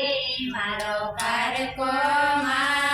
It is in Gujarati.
રે મારો કારકો મારો